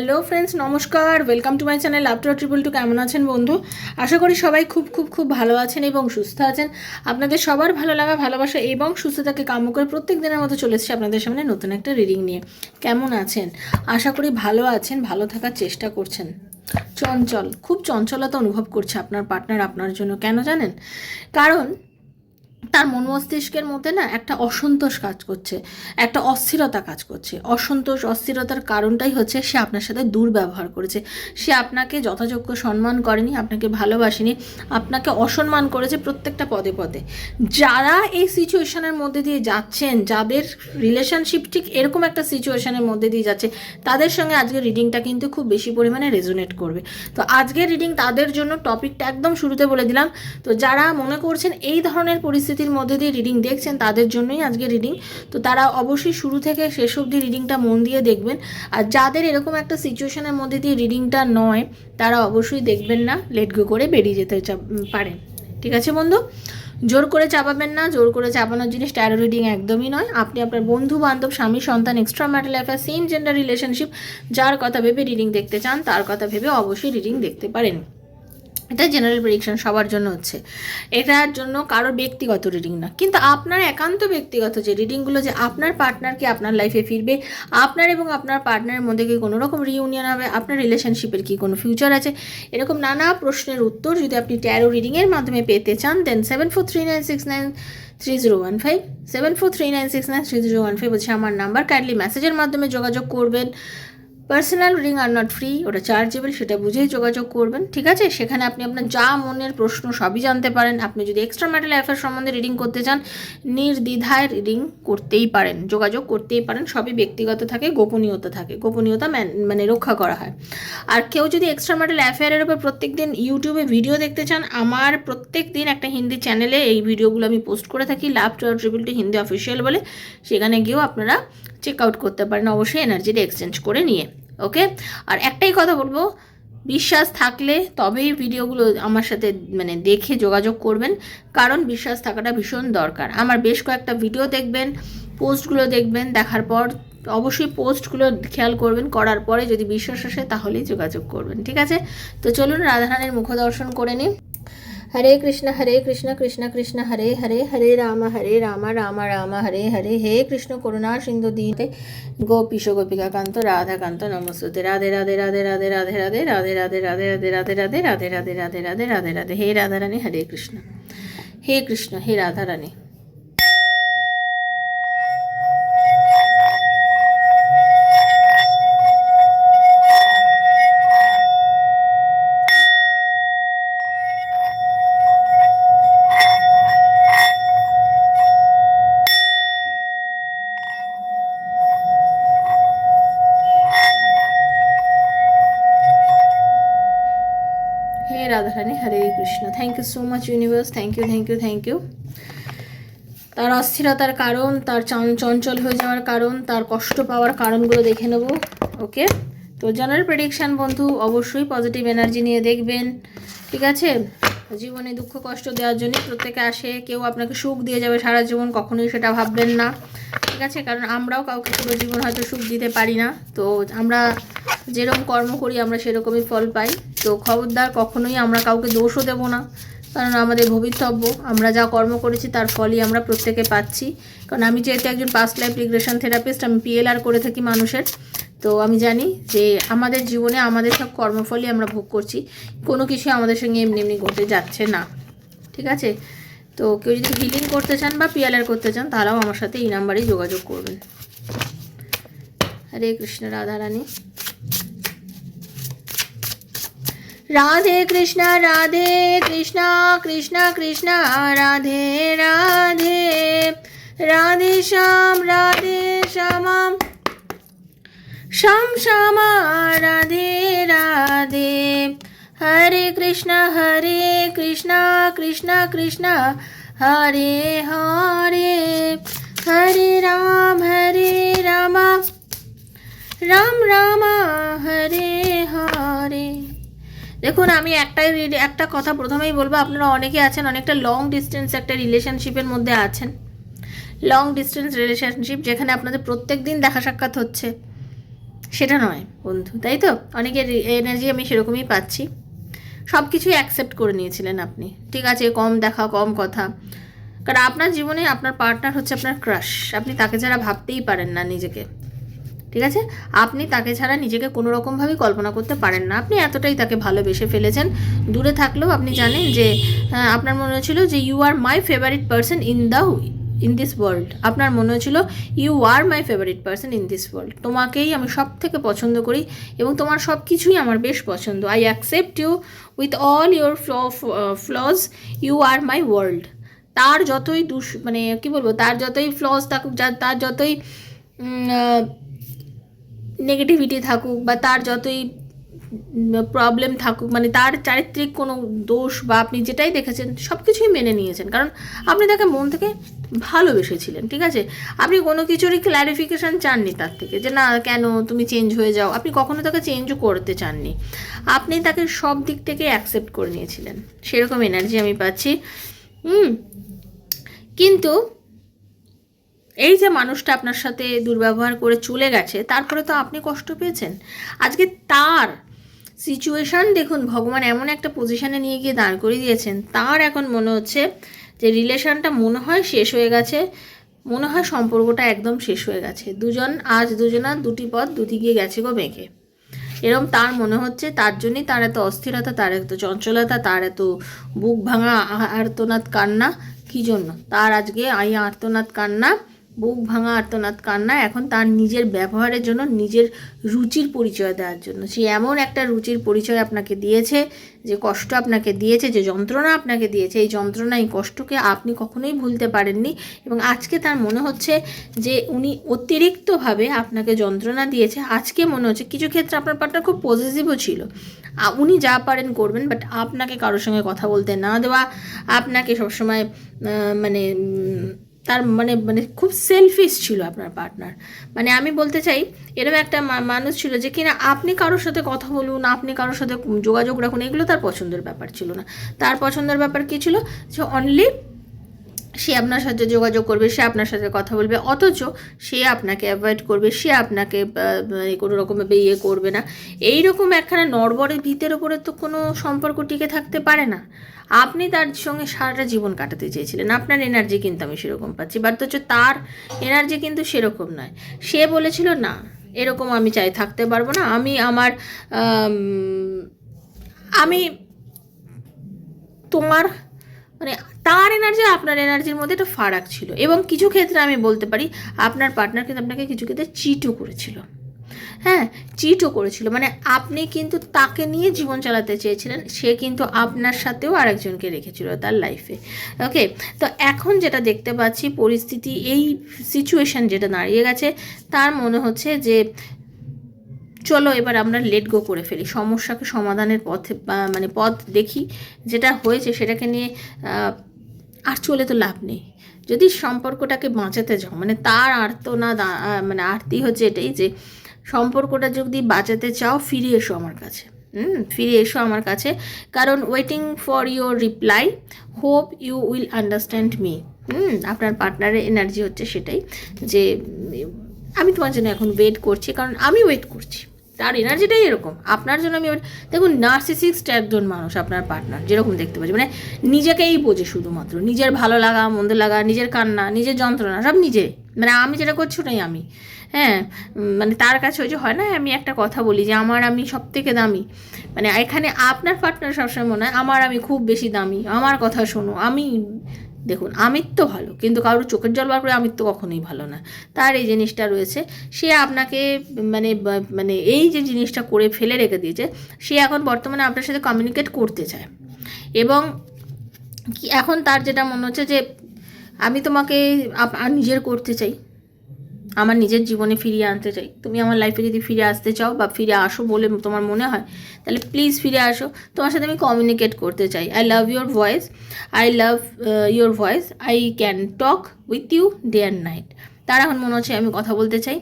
Hello friends, নমস্কার। Welcome to my channel after triple two কেমন আছেন বন্ধু? আশা করি সবাই খুব খুব খুব ভালো আছেন এবং সুস্থ আছেন। আপনাদের সবার ভালো লাগা, ভালোবাসা এবং সুস্থতাকে কাম্য করে প্রত্যেক দিনের মতো চলে এসেছি আপনাদের সামনে নতুন একটা রিডিং নিয়ে। কেমন আছেন? আশা করি ভালো আছেন, ভালো থাকার চেষ্টা করছেন। চঞ্চল, খুব চঞ্চলতা অনুভব করছে আপনার পার্টনার আপনার জন্য, কেন জানেন? কারণ তার মন মস্তিষ্কের মধ্যে না একটা অসন্তোষ কাজ করছে, একটা অস্থিরতা কাজ করছে। অসন্তোষ, অস্থিরতার কারণটাই হচ্ছে সে আপনার সাথে দুর্ব্যবহার করেছে। সে আপনাকে যথাযোগ্য সম্মান করেনি, আপনাকে ভালোবাসেনি, আপনাকে অসম্মান করেছে প্রত্যেকটা পদে পদে। যারা এই সিচুয়েশনের মধ্যে দিয়ে যাচ্ছেন, যাদের রিলেশনশিপ ঠিক এরকম একটা সিচুয়েশনের মধ্যে দিয়ে যাচ্ছে, তাদের সঙ্গে আজকের রিডিংটা কিন্তু খুব বেশি পরিমাণে রেজোনেট করবে। তো আজকের রিডিং তাদের জন্য টপিকটা একদম শুরুতে বলে দিলাম। তো যারা মনে করছেন এই ধরনের পরিস্থিতির মধ্যে দিয়ে রিডিং দেখছেন, তাদের জন্যই আজকে রিডিং তো তারা অবশ্যই শুরু থেকে শেষ অবধি রিডিংটা মন দিয়ে দেখবেন। আর যাদের এরকম একটা সিচুয়েশনের মধ্যে দিয়ে রিডিংটা নয়, তারা অবশ্যই দেখবেন না লেট গো করে বেরিয়ে যেতে পারেন। ঠিক আছে বন্ধু? জোর করে চাপাবেন না, জোর করে চাপানোর জিনিস ট্যারো রিডিং একদমই নয়। আপনি আপনার বন্ধু, বান্ধব, স্বামী, সন্তান extra marital affair same gender relationship যার কথা ভেবে রিডিং দেখতে চান, তার কথা ভেবে অবশ্যই রিডিং দেখতে পারেন। এটা জেনারেল প্রেডিকশন সবার জন্য হচ্ছে। এটার জন্য কারোর ব্যক্তিগত রিডিং না। কিন্তু আপনার একান্ত ব্যক্তিগত যে রিডিংগুলো যে আপনার পার্টনারকে আপনার লাইফে ফিরবে, আপনার এবং আপনার পার্টনারের মধ্যে কি কোনো রকম রিউনিয়ন হবে, আপনার রিলেশনশিপের কি কোনো ফিউচার আছে? এরকম নানা প্রশ্নের উত্তর যদি আপনি ট্যারো রিডিংয়ের মাধ্যমে পেতে চান then seven four three nine six nine three zero one five seven four three nine six nine three zero one five হচ্ছে আমার নাম্বার কাইন্ডলি মেসেজের মাধ্যমে যোগাযোগ করবেন। Personal reading are not free ওটা চার্জেবল সেটা বুঝেই যোগাযোগ করবেন, ঠিক আছে? সেখানে আপনি আপনার যা মনের প্রশ্ন সবই জানতে পারেন। আপনি যদি এক্সট্রা ম্যাটাল অ্যাফেয়ার সম্বন্ধে রিডিং করতে চান, নির্দ্বিধায় রিডিং করতেই পারেন, যোগাযোগ করতেই পারেন, সবই ব্যক্তিগত থাকে, গোপনীয়তা থাকে, গোপনীয়তা মানে রক্ষা করা হয়। আর কেউ যদি এক্সট্রা ম্যাটাল অ্যাফেয়ারের উপর প্রত্যেক দিন ইউটিউবে ভিডিও দেখতে চান, আমার প্রত্যেক দিন একটা হিন্দি চ্যানেলে এই ভিডিওগুলো আমি পোস্ট করে থাকি, love two triple two Hindi official বলে। সেখানে গিয়েও আপনারা চেক আউট করতে পারেন, অবশ্যই এনার্জিটা এক্সচেঞ্জ করে নিয়ে। ওকে আর একটাই কথা বলব, বিশ্বাস থাকলে তবেই ভিডিওগুলো আমার সাথে মানে দেখে যোগাযোগ করবেন, কারণ বিশ্বাস থাকাটা ভীষণ দরকার। আমার বেশ কয়েকটা ভিডিও দেখবেন পোস্টগুলো দেখবেন, দেখার পর অবশ্যই পোস্টগুলো খেয়াল করবেন, করার পরে যদি বিশ্বাস আসে তাহলেই যোগাযোগ করবেন, ঠিক আছে? তো চলুন রাধারানীর মুখ দর্শন করে নিন হরে কৃষ্ণ হরে কৃষ্ণ কৃষ্ণ কৃষ্ণ হরে হরে হরে রাম হরে রাম রাম রাম হরে হরে হে কৃষ্ণ করুণা সিন্ধু দীতে গোপীশ গোপিকা কান্ত রাধা কান্ত নমস্তুতে রাধে রাধে রাধে রাধে রাধে রাধে রাধে রাধে রাধে রাধে রাধে রাধে রাধে রাধে রাধে রাধে রাধে রাধে হে রাধারানী হরে কৃষ্ণ হে কৃষ্ণ হে রাধারানী হে Radharani Hare Krishna. Thank you so much universe thank you thank you thank you তার অস্থিরতার কারণ, তার চঞ্চল হয়ে যাওয়ার কারণ, তার কষ্ট পাওয়ার কারণগুলো দেখে নেব ওকে তো জেনারেল প্রেডিকশান বন্ধু, অবশ্যই পজিটিভ এনার্জি নিয়ে দেখবেন, ঠিক আছে? জীবনে দুঃখ, কষ্ট দেওয়ার জন্য প্রত্যেকে আসে, কেউ আপনাকে সুখ দিয়ে যাবে সারা জীবন, কখনোই সেটা ভাববেন না। ঠিক আছে কারণ আমরাও কাউকে পুরো জীবন হয়তো সুখ দিতে পারি না। তো আমরা যেরকম কর্ম করি, আমরা সেরকমই ফল পাই। তো খবরদার কখনোই আমরা কাউকে দোষও দেবো না, কারণ আমাদের ভবিতব্য। আমরা যা কর্ম করেছি, তার ফলই আমরা প্রত্যেকে পাচ্ছি। কারণ আমি যেহেতু একজন পাস্ট লাইফ রিগ্রেশন থেরাপিস্ট আমি পিএলআর করে থাকি মানুষের। তো আমি জানি যে আমাদের জীবনে আমাদের সব কর্মফলই আমরা ভোগ করছি। কোনো কিছু আমাদের সঙ্গে এমনি এমনি ঘটে যাচ্ছে না। ঠিক আছে? তো কেউ যদি হিলিং করতে চান বা পিয়ালার করতে চান, তারাও আমার সাথে এই নাম্বারেই যোগাযোগ করবেন। হরে কৃষ্ণ রাধারানী রাধে কৃষ্ণ রাধে কৃষ্ণ কৃষ্ণ কৃষ্ণ, রাধে রাধে। রাধে শ্যাম, রাধে শ্যামাম শ্যাম, শ্যামা, রাধে রাধে। হরে কৃষ্ণ হরে কৃষ্ণ কৃষ্ণ কৃষ্ণ, হরে হরে। হরে রাম হরে রাম রাম রাম, হরে হরে। দেখুন, আমি একটাই একটা কথা প্রথমেই বলব, আপনারা অনেকে আছেন, অনেকটা লং ডিস্টেন্স একটা রিলেশনশিপের মধ্যে আছেন। লং ডিস্টেন্স রিলেশনশিপ যেখানে আপনাদের প্রত্যেক দিন দেখা সাক্ষাৎ হচ্ছে। সেটা নয়, বন্ধু, তাই তো? অনেকের এনার্জি আমি সেরকমই পাচ্ছি। সব কিছুই অ্যাকসেপ্ট করে নিয়েছিলেন আপনি। ঠিক আছে, কম দেখা, কম কথা। কারণ আপনার জীবনে আপনার পার্টনার হচ্ছে আপনার ক্রাশ আপনি তাকে ছাড়া ভাবতেই পারেন না নিজেকে। ঠিক আছে? আপনি তাকে ছাড়া নিজেকে কোনো রকমভাবেই কল্পনা করতে পারেন না। আপনি এতটাই তাকে ভালোবেসে ফেলেছেন। দূরে থাকলেও আপনি জানেন যে আপনার মনে হচ্ছিল যে you are my favourite person in the in this world আপনার মনে হচ্ছিল you are my favourite person in this world তোমাকেই আমি সব থেকে পছন্দ করি এবং তোমার সব কিছুই আমার বেশ পছন্দ। I accept you with all your flaws you are my world তার যতই দুষ মানে কি বলব, তার যতই ফ্লস থাকুক তার যতই নেগেটিভিটি থাকুক বা তার যতই প্রবলেম থাকুক মানে তার চারিত্রিক কোনো দোষ বা আপনি যেটাই দেখেছেন সব কিছুই মেনে নিয়েছেন। কারণ আপনি তাকে মন থেকে ভালোবেসেছিলেন, ঠিক আছে? আপনি কোনো কিছুরই ক্ল্যারিফিকেশান চাননি তার থেকে যে, না, কেন? তুমি চেঞ্জ হয়ে যাও। আপনি কখনো তাকে চেঞ্জও করতে চাননি। আপনি তাকে সব দিক থেকে অ্যাকসেপ্ট করে নিয়েছিলেন। সেরকম এনার্জি আমি পাচ্ছি। হুম। কিন্তু এই যে মানুষটা আপনার সাথে দুর্ব্যবহার করে চলে গেছে, তারপরে তো আপনি কষ্ট পেয়েছেন। আজকে তার সিচুয়েশান দেখুন, ভগবান এমন একটা পজিশানে নিয়ে গিয়ে দাঁড় করিয়ে দিয়েছেন। তার এখন মনে হচ্ছে যে রিলেশনটা মনে হয় শেষ হয়ে গেছে, মনে হয় সম্পর্কটা একদম শেষ হয়ে গেছে। দুজন আজ, দুজনা দুটি পথ দুদিকে গেছে গো বেঁকে এরম তার মনে হচ্ছে, তার জন্যই তার এত অস্থিরতা, তার এত চঞ্চলতা, তার এত বুক ভাঙা আর্তনাদ কান্না, কী জন্য? তার আজকে আই আর্তনাদ কান্না বুক ভাঙা আর্তনাদ কান্না এখন তার নিজের ব্যবহারের জন্য, নিজের রুচির পরিচয় দেওয়ার জন্য। সে এমন একটা রুচির পরিচয় আপনাকে দিয়েছে, যে কষ্ট আপনাকে দিয়েছে, যে যন্ত্রণা আপনাকে দিয়েছে। এই যন্ত্রণা, এই কষ্টকে আপনি কখনোই ভুলতে পারেননি এবং আজকে তার মনে হচ্ছে যে উনি অতিরিক্তভাবে আপনাকে যন্ত্রণা দিয়েছে। আজকে মনে হচ্ছে কিছু ক্ষেত্রে আপনার পার্টনার খুব পজিটিভও ছিল। উনি যা পারেন করবেন বাট আপনাকে কারোর সঙ্গে কথা বলতে না দেওয়া, আপনাকে সবসময় মানে তার মানে মানে খুব সেলফিশ ছিল আপনার পার্টনার মানে আমি বলতে চাই এরকম একটা মানুষ ছিল যে কিনা আপনি কারোর সাথে কথা বলুন, আপনি কারোর সাথে যোগাযোগ রাখুন, এগুলো তার পছন্দের ব্যাপার ছিল না। তার পছন্দের ব্যাপার কী ছিল? যে অনলি সে আপনার সাথে যোগাযোগ করবে, সে আপনার সাথে কথা বলবে, অথচ সে আপনাকে অ্যাভয়েড করবে, সে আপনাকে মানে কোনো রকমভাবে ইয়ে করবে না। এই রকম একখানা নড়বড়ের ভিতের ওপরে তো কোনো সম্পর্ক টিকে থাকতে পারে না। আপনি তার সঙ্গে সারাটা জীবন কাটাতে চেয়েছিলেন, আপনার এনার্জি কিন্তু আমি সেরকম পাচ্ছি বাট হচ্ছে তার এনার্জি কিন্তু সেরকম নয়। সে বলেছিল, না, এরকম আমি চাই, থাকতে পারব না। আমি আমার আমি তোমার মানে তার এনার্জি আপনার এনার্জির মধ্যে একটা ফারাক ছিল। এবং কিছু ক্ষেত্রে আমি বলতে পারি, আপনার পার্টনার কিন্তু আপনাকে কিছু ক্ষেত্রে চিটও করেছিল। হ্যাঁ চিটও করেছিল। মানে আপনি কিন্তু তাকে নিয়ে জীবন চালাতে চেয়েছিলেন, সে কিন্তু আপনার সাথেও আরেকজনকে রেখেছিল তার লাইফে ওকে তো এখন যেটা দেখতে পাচ্ছি, পরিস্থিতি এই সিচুয়েশন যেটা দাঁড়িয়ে গেছে, তার মনে হচ্ছে যে, চলো এবার আমরা লেট গো করে ফেলি। সমস্যাকে সমাধানের পথে মানে পথ দেখি, যেটা হয়েছে সেটাকে নিয়ে আর চলে তো লাভ নেই। যদি সম্পর্কটাকে বাঁচাতে যাও মানে তার আর্তনাদ, আ- আ- মানে আরতি হচ্ছে এটাই যে, সম্পর্কটা যদি বাঁচাতে চাও, ফিরে এসো আমার কাছে। হুম, ফিরে এসো আমার কাছে। কারণ waiting for your reply hope you will understand me hmm, আপনার পার্টনারের এনার্জি হচ্ছে সেটাই যে, আমি তোমার জন্য এখন ওয়েট করছি, কারণ আমি ওয়েট করছি। তার এনার্জিটাই এরকম। আপনার জন্য আমি দেখুন নার্সিসিক্সট একজন মানুষ আপনার পার্টনার যেরকম দেখতে পাচ্ছি। মানে নিজেকেই বোঝে শুধুমাত্র। নিজের ভালো লাগা, মন্দ লাগা, নিজের কান্না, নিজের যন্ত্রণা, সব নিজে। মানে আমি যেটা করছি ওটাই আমি। হ্যাঁ মানে তার কাছে ওই যে হয় না, আমি একটা কথা বলি যে আমার আমি সব থেকে দামি। মানে এখানে আপনার পার্টনার সবসময় মনে হয়, আমার আমি খুব বেশি দামি। আমার কথা শোনো, আমি দেখুন, আমিত্ব ভালো, কিন্তু কারোর চোখের জল বার করে আমিত্ব কখনোই ভালো না। তার এই জিনিসটা রয়েছে, সে আপনাকে মানে মানে এই যে জিনিসটা করে ফেলে রেখে দিয়েছে, সে এখন বর্তমানে আপনার সাথে কমিউনিকেট করতে চায়। এবং এখন তার যেটা মনে হচ্ছে যে, আমি তোমাকে নিজের করতে চাই। আমার নিজের জীবনে ফিরিয়ে আনতে চাই। তুমি আমার লাইফে যদি ফিরে আসতে চাও বা ফিরে আসো বলে তোমার মনে হয়, তাহলে প্লিজ ফিরে আসো। তোমার সাথে আমি কমিউনিকেট করতে চাই। I love your voice I love your voice I can talk with you day and night তার এখন মনে হচ্ছে আমি কথা বলতে চাই।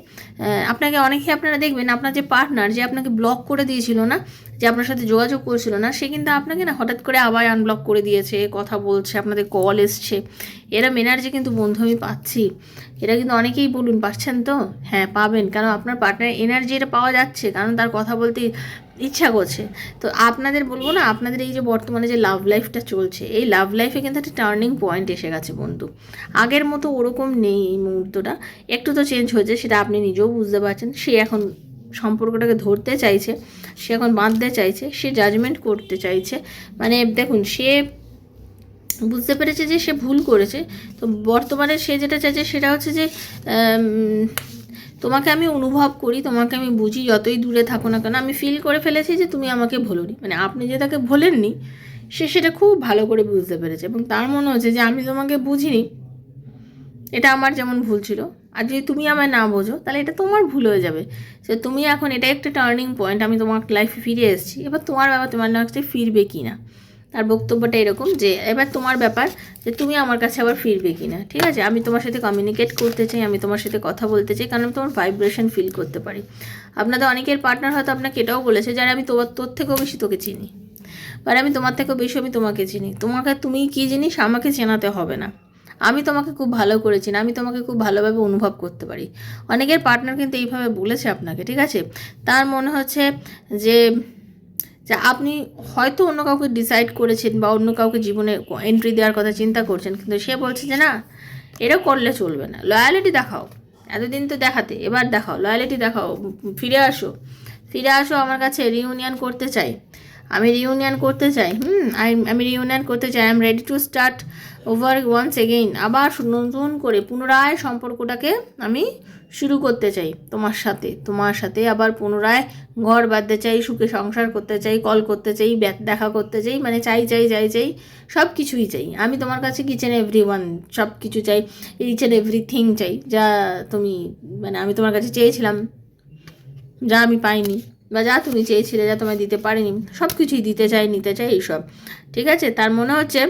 আপনাকে অনেকে আপনারা দেখবেন, আপনার যে পার্টনার যে আপনাকে ব্লক করে দিয়েছিল না, যে আপনার সাথে যোগাযোগ করছিল না, সে কিন্তু আপনাকে না হঠাৎ করে আবার আনব্লক করে দিয়েছে, কথা বলছে, আপনাদের কল এসছে। এরম এনার্জি কিন্তু বন্ধু আমি পাচ্ছি। এটা কিন্তু অনেকেই বলুন পাচ্ছেন তো? হ্যাঁ পাবেন। কারণ আপনার পার্টনার এনার্জি এটা পাওয়া যাচ্ছে। কারণ তার কথা বলতে ইচ্ছা করছে। তো আপনাদের বলব না, আপনাদের এই যে বর্তমানে যে লাভ লাইফটা চলছে, এই লাভ লাইফে কিন্তু একটা টার্নিং পয়েন্ট এসে গেছে বন্ধু। আগের মতো ওরকম নেই এই মুহূর্তটা। একটু তো চেঞ্জ হয়েছে, সেটা আপনি নিজেও বুঝতে পারছেন। সে এখন সম্পর্কটাকে ধরতে চাইছে, সে এখন বাঁধতে চাইছে, সে জাজমেন্ট করতে চাইছে। মানে দেখুন, সে বুঝতে পেরেছে যে সে ভুল করেছে। তো বর্তমানে সে যেটা চাইছে, সেটা হচ্ছে যে তোমাকে আমি অনুভব করি, তোমাকে আমি বুঝি যতই দূরে থাকো না কেন, আমি ফিল করে ফেলেছি যে তুমি আমাকে ভোলোনি। মানে আপনি যে তাকে ভোলেননি, সে সেটা খুব ভালো করে বুঝতে পেরেছে এবং তার মনে হচ্ছে যে আমি তোমাকে বুঝিনি, এটা আমার যেমন ভুল ছিল। আর যদি তুমি আমায় না বোঝো, তাহলে এটা তোমার ভুল হয়ে যাবে। সে তুমি এখন এটা একটা টার্নিং পয়েন্ট আমি তোমার লাইফে ফিরে এসেছি। এবার তোমার ব্যাপার, তোমার কাছে ফিরবে কি না তার বক্তব্যটা এরকম যে, এবার তোমার ব্যাপার যে তুমি আমার কাছে আবার ফিরবে কি না ঠিক আছে? আমি তোমার সাথে কমিউনিকেট করতে চাই, আমি তোমার সাথে কথা বলতে চাই, কারণ আমি তোমার ভাইব্রেশন ফিল করতে পারি। আপনাদের অনেকের পার্টনার হয়তো আপনাকে এটাও বলেছে যারা আমি তোমার, তোর থেকেও বেশি তোকে চিনি। আর, আমি তোমার থেকেও বেশি আমি তোমাকে চিনি। তোমাকে, তুমি কী জিনিস আমাকে চেনাতে হবে না। আমি তোমাকে খুব ভালো করে চিনি, আমি তোমাকে খুব ভালোভাবে অনুভব করতে পারি। অনেকের পার্টনার কিন্তু এইভাবে বলেছে আপনাকে, ঠিক আছে? তার মনে হচ্ছে যে যে আপনি হয়তো অন্য কাউকে ডিসাইড করেছেন বা অন্য কাউকে জীবনে এন্ট্রি দেওয়ার কথা চিন্তা করছেন, কিন্তু সে বলছে যে না, এটা করলে চলবে না। লয়ালিটি দেখাও। এতদিন তো দেখাতে, এবার দেখাও। লয়ালিটি দেখাও। ফিরে আসো। ফিরে আসো, আমার কাছে রিউনিয়ন করতে চাই। আমি রিউনিয়ন করতে চাই। হুম, আই- আমি রিউনিয়ন করতে চাই। I am ready to start over once again আবার নতুন করে পুনরায় সম্পর্কটাকে আমি শুরু করতে চাই তোমার সাথে। তোমার সাথে আবার পুনরায় ঘর বাঁধতে চাই, সুখে সংসার করতে চাই, কল করতে চাই ব্যাক দেখা করতে চাই মানে চাই চাই চাই চাই সব কিছুই চাই। আমি তোমার কাছে কিচেন এভরি ওয়ান সব কিছু চাই ইচ অ্যান্ড এভরিথিং চাই, যা তুমি মানে আমি তোমার কাছে চেয়েছিলাম, যা আমি পাইনি, বা যা তুমি চেয়েছিলে, যা তোমায় দিতে পারিনি সব কিছুই দিতে চাই, নিতে চাই, এইসব। ঠিক আছে? তার মনে হচ্ছে,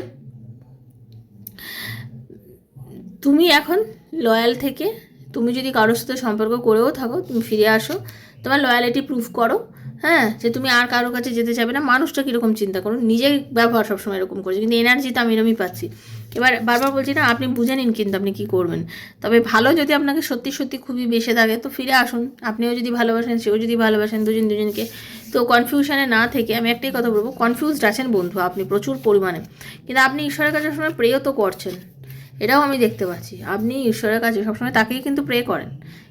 তুমি এখন লয়াল থেকে তুমি যদি কারোর সাথে সম্পর্ক করেও থাকো, তুমি ফিরে আসো, তোমার লয়ালিটি প্রুফ করো হ্যাঁ? যে তুমি আর কারোর কাছে যেতে চাইবে না, মানুষটা কীরকম চিন্তা করো? নিজের ব্যবহার সবসময় এরকম করছে কিন্তু এনার্জি তো আমি এরমই পাচ্ছি। এবার বারবার বলছি না, আপনি বুঝে নিন কিন্তু আপনি কী করবেন। তবে ভালো যদি আপনাকে সত্যি সত্যি খুবই বেসে থাকে, তো ফিরে আসুন। আপনিও যদি ভালোবাসেন, সেও যদি ভালোবাসেন, দুজন, দুজনকে। তো কনফিউশনে না থেকে আমি একটাই কথা বলব কনফিউজড আছেন বন্ধু আপনি প্রচুর পরিমাণে। কিন্তু আপনি ঈশ্বরের কাছে সময় প্রেও তো করছেন। এটাও আমি দেখতে পাচ্ছি। আপনি ঈশ্বরের কাছে সবসময় তাকেই কিন্তু প্রে করেন।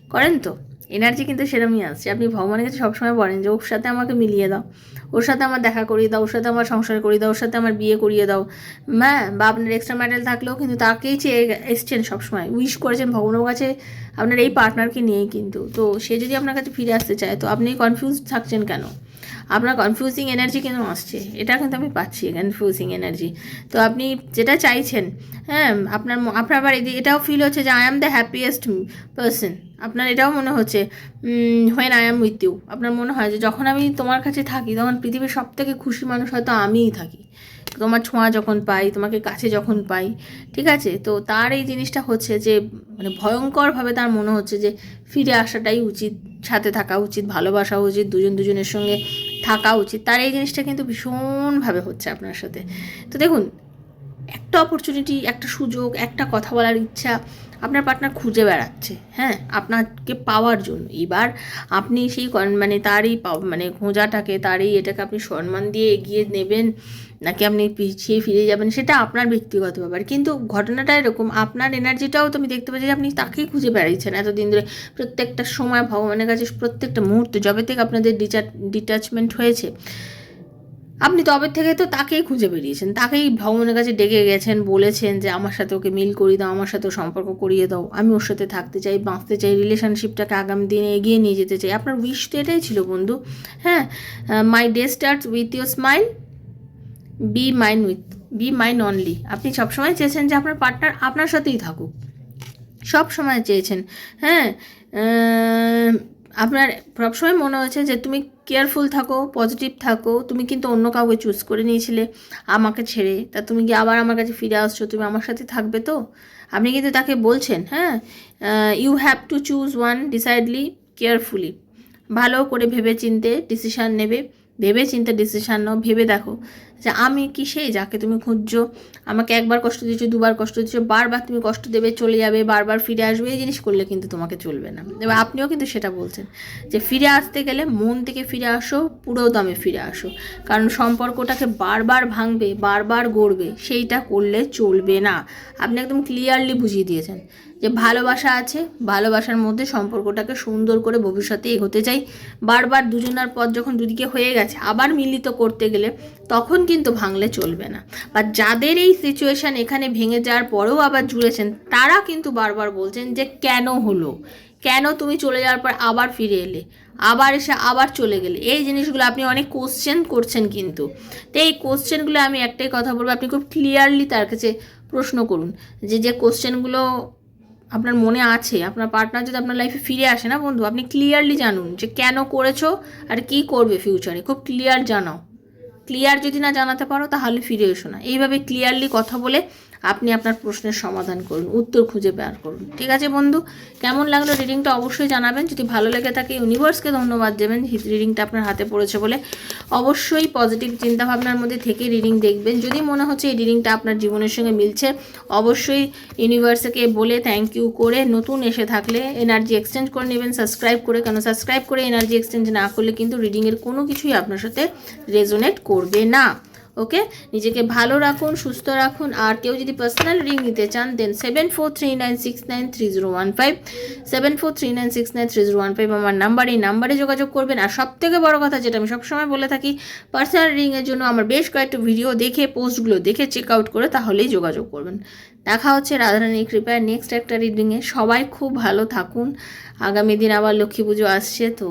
করেন তো? এনার্জি কিন্তু সেরকমই আসছে আপনি ভগবানের কাছে সবসময় বলেন যে, ওর সাথে আমাকে মিলিয়ে দাও। ওর সাথে আমার দেখা করিয়ে দাও। ওর সাথে আমার সংসার করিয়ে দাও। ওর সাথে আমার বিয়ে করিয়ে দাও। হ্যাঁ বা আপনার এক্সট্রা ম্যাটেল থাকলেও কিন্তু তাকেই চেয়ে এসছেন সবসময়। উইশ করেছেন ভগবানের কাছে আপনার এই পার্টনারকে নিয়েই কিন্তু। তো সে যদি আপনার কাছে ফিরে আসতে চায়, তো আপনি কনফিউজ থাকছেন কেন? আপনার কনফিউজিং এনার্জি কেন আসছে। এটা কিন্তু আমি পাচ্ছি কনফিউজিং এনার্জি তো আপনি যেটা চাইছেন হ্যাঁ আপনার আপনার আবার এটাও ফিল হচ্ছে যে I am the happiest person আপনার এটাও মনে হচ্ছে when I am with you আপনার মনে হয় যে, যখন আমি তোমার কাছে থাকি, তখন পৃথিবীর সব থেকে খুশি মানুষ হয়তো আমিই থাকি। তোমার ছোঁয়া যখন পাই, তোমাকে কাছে যখন পাই, ঠিক আছে? তো তার এই জিনিসটা হচ্ছে যে মানে ভয়ঙ্করভাবে তার মনে হচ্ছে যে, ফিরে আসাটাই উচিত, সাথে থাকা উচিত, ভালোবাসা উচিত, দুজন দুজনের সঙ্গে থাকা উচিত। তার এই জিনিসটা কিন্তু ভীষণভাবে হচ্ছে আপনার সাথে। তো দেখুন, একটা অপরচুনিটি একটা সুযোগ, একটা কথা বলার ইচ্ছা আপনার পার্টনার খুঁজে বেড়াচ্ছে হ্যাঁ? আপনাকে পাওয়ার জন্য। এবার আপনি সেই মানে তারই মানে খোঁজাটাকে, তারই এটাকে আপনি সম্মান দিয়ে এগিয়ে নেবেন নাকি আপনি পিছিয়ে ফিরে যাবেন, সেটা আপনার ব্যক্তিগত ব্যাপার। কিন্তু ঘটনাটা এরকম, আপনার এনার্জিটাও তো আমি দেখতে পাচ্ছি যে আপনি তাকেই খুঁজে বেড়াচ্ছেন এতদিন ধরে। প্রত্যেকটা সময় ভগবানের কাছে প্রত্যেকটা মুহূর্তে, যবে থেকে আপনাদের ডিটাচমেন্ট হয়েছে, আপনি তবে থেকে তো তাকেই খুঁজে বেরিয়েছেন, তাকেই ভগবানের কাছে ডেকে গেছেন, বলেছেন যে আমার সাথে ওকে মিল করিয়ে দাও, আমার সাথে সম্পর্ক করিয়ে দাও, আমি ওর সাথে থাকতে চাই, বাঁচতে চাই রিলেশনশিপটাকে আগামী দিনে এগিয়ে নিয়ে যেতে চাই। আপনার উইশ তো এটাই ছিল বন্ধু। হ্যাঁ my day start with your smile be mine with be mine only আপনি সবসময় চেয়েছেন যে আপনার পার্টনার আপনার সাথেই থাকুক। সব সময় চেয়েছেন। হ্যাঁ আপনার সবসময় মনে হয়েছে যে তুমি কেয়ারফুল থাকো পজিটিভ থাকো, তুমি কিন্তু অন্য কাউকে চুজ করে নিয়েছিলে, আমাকে ছেড়ে। তা তুমি কি আবার আমার কাছে ফিরে আসছো? তুমি আমার সাথে থাকবে তো? আপনি কিন্তু তাকে বলছেন হ্যাঁ you have to choose one decidedly carefully ভালো করে ভেবে চিনতে ডিসিশান নেবে। ভেবে চিন্তে ডিসিশান নাও, ভেবে দেখো। যে আমি কি সেই যাকে তুমি খুঁজছো? আমাকে একবার কষ্ট দিচ্ছ দুবার কষ্ট দিচ্ছ বারবার তুমি কষ্ট দেবে, চলে যাবে, বারবার ফিরে আসবে, এই জিনিস করলে কিন্তু তোমাকে চলবে না। এবার আপনিও কিন্তু সেটা বলছেন যে ফিরে আসতে গেলে মন থেকে ফিরে আসো, পুরো দমে ফিরে আসো। কারণ সম্পর্কটাকে বারবার ভাঙবে, বারবার গড়বে, সেইটা করলে চলবে না। আপনি একদম ক্লিয়ারলি বুঝিয়ে দিয়েছেন। যে ভালোবাসা আছে, ভালোবাসার মধ্যে সম্পর্কটাকে সুন্দর করে ভবিষ্যতে এগোতে চাই। বারবার দুজনার পথ যখন দুদিকে হয়ে গেছে, আবার মিলিত করতে গেলে তখন কিন্তু ভাঙলে চলবে না। বা যাদের এই সিচুয়েশান এখানে ভেঙে যাওয়ার পরেও আবার জুড়েছেন, তারা কিন্তু বারবার বলছেন যে, কেন হলো? কেন তুমি চলে যাওয়ার পর আবার ফিরে এলে? আবার এসে আবার চলে গেলে? এই জিনিসগুলো আপনি অনেক কোশ্চেন করছেন কিন্তু। তো এই কোশ্চেনগুলো আমি একটাই কথা বলব, আপনি খুব ক্লিয়ারলি তার কাছে প্রশ্ন করুন যে যে কোশ্চেনগুলো আপনার মনে আছে, আপনার পার্টনার যদি আপনার লাইফে ফিরে আসে না বন্ধু, আপনি ক্লিয়ারলি জানুন যে কেন করেছ আর কি করবে ফিউচারে খুব ক্লিয়ার জানাও। ক্লিয়ার যদি না জানাতে পারো, তাহলে ফিরে এসো না। এইভাবে ক্লিয়ারলি কথা বলে আপনি আপনার প্রশ্নের সমাধান করুন, উত্তর খুঁজে বের করুন। ঠিক আছে বন্ধু? কেমন লাগল রিডিংটা অবশ্যই জানাবেন। যদি ভালো লেগে থাকে ইউনিভার্সকে ধন্যবাদ দেবেন। রিডিংটা আপনার হাতে পড়েছে বলে অবশ্যই পজিটিভ চিন্তাভাবনার মধ্যে থেকে রিডিং দেখবেন। যদি মনে হচ্ছে এই রিডিংটা আপনার জীবনের সঙ্গে মিলছে, অবশ্যই ইউনিভার্সকে বলে থ্যাংক ইউ করে নতুন এসে থাকলে এনার্জি এক্সচেঞ্জ করে নেবেন সাবস্ক্রাইব করে। কেন সাবস্ক্রাইব করে এনার্জি এক্সচেঞ্জ না করলে কিন্তু রিডিংয়ের কোনো কিছুই আপনার সাথে রেজোনেট করবে না। ওকে নিজেকে ভালো রাখুন, সুস্থ রাখুন। আর কেউ যদি পার্সোনাল রিং নিতে চান then seven four three nine six nine three zero one five seven four three nine six nine three zero one five আমার নাম্বার এই নাম্বারে যোগাযোগ করবেন। আর সব থেকে বড় কথা যেটা আমি সবসময় বলে থাকি পার্সোনাল রিংয়ের জন্য আমার বেশ কয়েকটা ভিডিও দেখে পোস্টগুলো দেখে চেক আউট করে তাহলেই যোগাযোগ করবেন। দেখা হচ্ছে রাধারানী কৃপায় নেক্সট একটা রিডিংয়ে সবাই খুব ভালো থাকুন। আগামী দিন আবার লক্ষ্মী পুজো আসছে, তো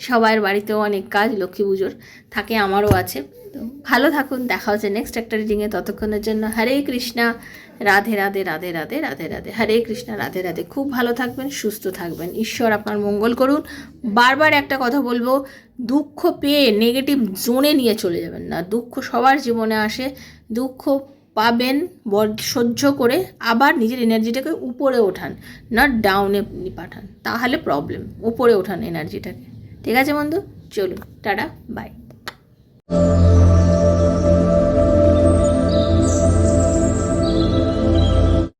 সবার বাড়িতেও অনেক কাজ, লক্ষ্মী পুজোর থাকে, আমারও আছে। তো ভালো থাকুন, দেখা হচ্ছে নেক্সট একটা রিডিংয়ে ততক্ষণের জন্য হরে কৃষ্ণা, রাধে রাধে রাধে রাধে রাধে রাধে, হরে কৃষ্ণা, রাধে রাধে। খুব ভালো থাকবেন, সুস্থ থাকবেন। ঈশ্বর আপনার মঙ্গল করুন। বারবার একটা কথা বলব, দুঃখ পেয়ে নেগেটিভ জোনে নিয়ে চলে যাবেন না। দুঃখ সবার জীবনে আসে, দুঃখ পাবেন সহ্য করে আবার নিজের এনার্জিটাকে উপরে ওঠান না ডাউনে পাঠান। তাহলে প্রবলেম উপরে ওঠান এনার্জিটাকে ঠিক আছে বন্ধু? চলুন টাটা বাই